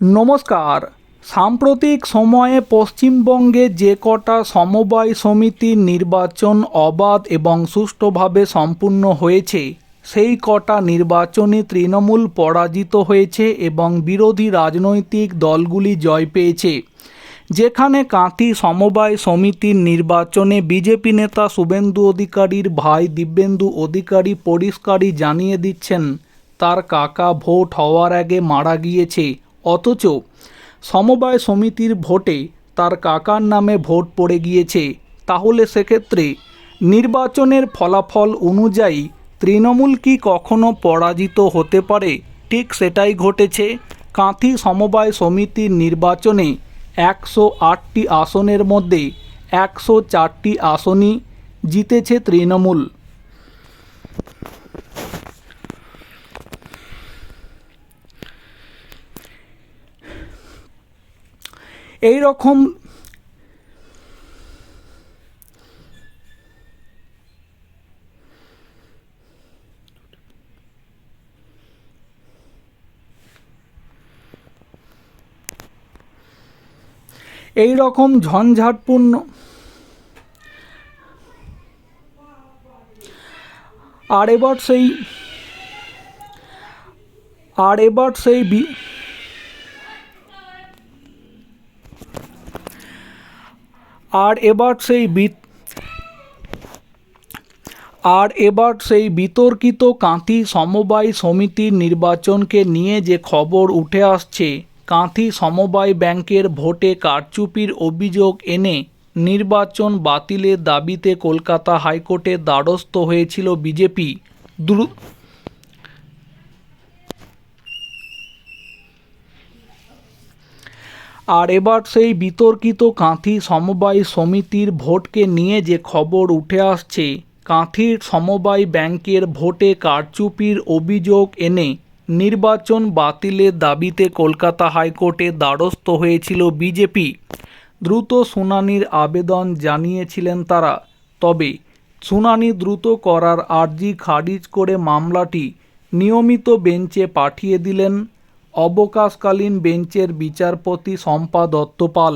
নমস্কার। সাম্প্রতিক সময়ে পশ্চিমবঙ্গে যে কটা সমবায় সমিতির নির্বাচন অবাধ এবং সুষ্ঠুভাবে সম্পূর্ণ হয়েছে, সেই কটা নির্বাচনে তৃণমূল পরাজিত হয়েছে এবং বিরোধী রাজনৈতিক দলগুলি জয় পেয়েছে। যেখানে কাঁথি সমবায় সমিতির নির্বাচনে বিজেপি নেতা শুভেন্দু অধিকারীর ভাই দিব্যেন্দু অধিকারী পরিষ্কারই জানিয়ে দিচ্ছেন, তার কাকা ভোট হওয়ার আগে মারা গিয়েছে। অথচ সমবায় সমিতির ভোটে তার কাকার নামে ভোট পড়ে গিয়েছে। তাহলে সেক্ষেত্রে নির্বাচনের ফলাফল অনুযায়ী তৃণমূল কি কখনো পরাজিত হতে পারে? ঠিক সেটাই ঘটেছে। কাঁথি সমবায় সমিতির নির্বাচনে একশো আটটি আসনের মধ্যে একশো চারটি আসনই জিতেছে তৃণমূল। এই রকম এই রকম ঝঞ্ঝাটপূর্ণ আর এবার সেই আর এবার সেই আর এবার সেই আর এবার সেই বিতর্কিত কাঁথি সমবায় সমিতির নির্বাচনকে নিয়ে যে খবর উঠে আসছে, কাঁথি সমবায় ব্যাংকের ভোটে কারচুপির অভিযোগ এনে নির্বাচন বাতিলের দাবিতে কলকাতা হাইকোর্টের দ্বারস্থ হয়েছিল বিজেপি। দ্রু আর এবার সেই বিতর্কিত কাঁথি সমবায় সমিতির ভোটকে নিয়ে যে খবর উঠে আসছে, কাঁথির সমবায় ব্যাংকের ভোটে কারচুপির অভিযোগ এনে নির্বাচন বাতিলের দাবিতে কলকাতা হাইকোর্টের দ্বারস্থ হয়েছিল বিজেপি। দ্রুত শুনানির আবেদন জানিয়েছিলেন তারা। তবে শুনানি দ্রুত করার আর্জি খারিজ করে মামলাটি নিয়মিত বেঞ্চে পাঠিয়ে দিলেন অবকাশকালীন বেঞ্চের বিচারপতি শম্পা দত্তপাল।